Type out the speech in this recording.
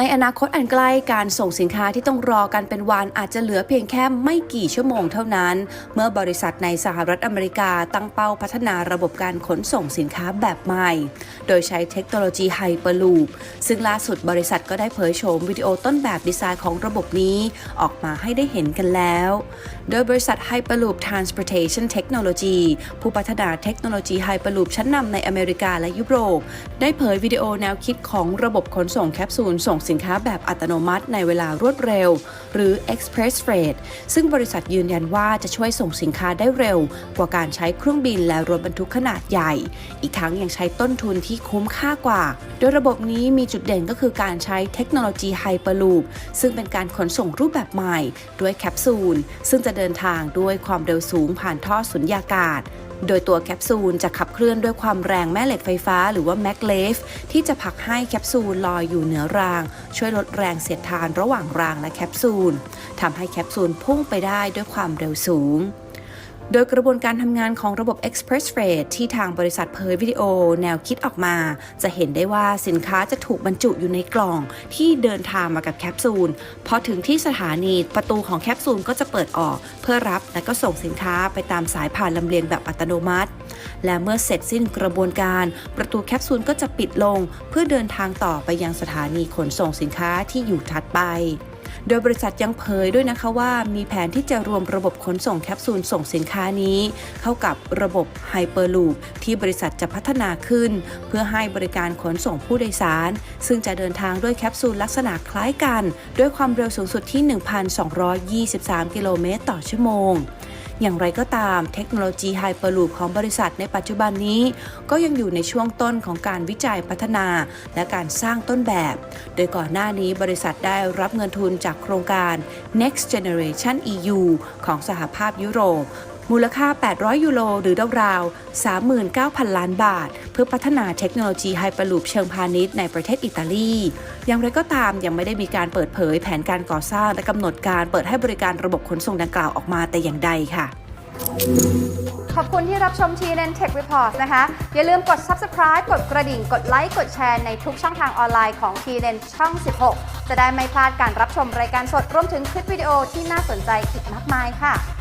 ในอนาคตอันใกล้การส่งสินค้าที่ต้องรอกันเป็นวันอาจจะเหลือเพียงแค่ไม่กี่ชั่วโมงเท่านั้น เมื่อบริษัทในสหรัฐอเมริกาตั้งเป้าพัฒนาระบบการขนส่งสินค้าแบบใหม่ โดยใช้เทคโนโลยีไฮเปอร์ลูปซึ่งล่าสุดบริษัทก็ได้เผยโฉมวิดีโอต้นแบบดีไซน์ของระบบนี้ออกมาให้ได้เห็นกันแล้ว โดยบริษัท Hyperloop Transportation Technology ผู้พัฒนาเทคโนโลยี Hyperloop ชั้นนำในอเมริกาและยุโรป ได้เผยวิดีโอแนวคิดของระบบขนส่งแคปซูลส่งสินค้าแบบอัตโนมัติในเวลารวดเร็ว หรือ Express Freight ซึ่งบริษัทยืนยันว่าจะช่วยส่งสินค้าได้เร็ว กว่าการใช้เครื่องบินและรถบรรทุกขนาดใหญ่ อีกทั้งยังใช้ต้นทุนที่คุ้มค่ากว่า โดยระบบนี้มีจุดเด่นก็คือการใช้เทคโนโลยี Hyperloop ซึ่งเป็นการขนส่งรูปแบบใหม่ ด้วยแคปซูล ซึ่งจะเดินทางด้วยความเร็วสูงผ่านท่อสุญญากาศ โดยตัวแคปซูลจะขับเคลื่อนด้วยความแรงแม่เหล็กไฟฟ้าหรือว่าแมกเลฟที่จะผลักให้แคปซูลลอยอยู่เหนือราง ช่วยลดแรงเสียดทานระหว่างรางและแคปซูลทำให้แคปซูลพุ่งไปได้ด้วยความเร็วสูง โดยกระบวนการทำงานของระบบ Express Freight ที่ทางบริษัทเผยวิดีโอแนวคิดออกมา จะเห็นได้ว่าสินค้าจะถูกบรรจุอยู่ในกล่องที่เดินทางมากับแคปซูล พอถึงที่สถานีประตูของแคปซูลก็จะเปิดออก เพื่อรับและก็ส่งสินค้าไปตามสายผ่านลำเลียงแบบอัตโนมัติ และเมื่อเสร็จสิ้นกระบวนการ ประตูแคปซูลก็จะปิดลง เพื่อเดินทางต่อไปยังสถานีขนส่งสินค้าที่อยู่ถัดไป โดยบริษัทยังเผยด้วยนะคะว่ามีแผนที่จะรวมระบบขนส่งแคปซูลส่งสินค้านี้ เข้ากับระบบไฮเปอร์ลูปที่บริษัทจะพัฒนาขึ้น เพื่อให้บริการขนส่งผู้โดยสาร ซึ่งจะเดินทางด้วยแคปซูลลักษณะคล้ายกัน ด้วยความเร็วสูงสุดที่ 1,223 กิโลเมตรต่อชั่วโมง อย่างไรก็ตามเทคโนโลยีไฮเปอร์ลูปของบริษัทในปัจจุบันนี้ ก็ยังอยู่ในช่วงต้นของการวิจัยพัฒนา และการสร้างต้นแบบ โดยก่อนหน้านี้บริษัทได้รับเงินทุนจากโครงการ Next Generation EU ของสหภาพยุโรป มูลค่า 800 ยูโรหรือราวๆ39,000 ล้านบาท เพื่อพัฒนาเทคโนโลยี Hyperloop เชิงพาณิชย์ในประเทศอิตาลี อย่างไรก็ตามยังไม่ได้มีการเปิดเผยแผนการก่อสร้างและกำหนดการเปิดให้บริการระบบขนส่งดังกล่าวออกมาแต่อย่างใดค่ะขอบคุณที่รับชม t n Tech Report นะคะ อย่าลืมกด subscribe กดกระดิ่ง กดไลค์ กดแชร์ในทุกช่องทางออนไลน์ของ t n ช่อง 16 จะได้ไม่พลาดการรับชมรายการสดรวมถึงคลิปวิดีโอที่น่าสนใจอีกมากมายค่ะ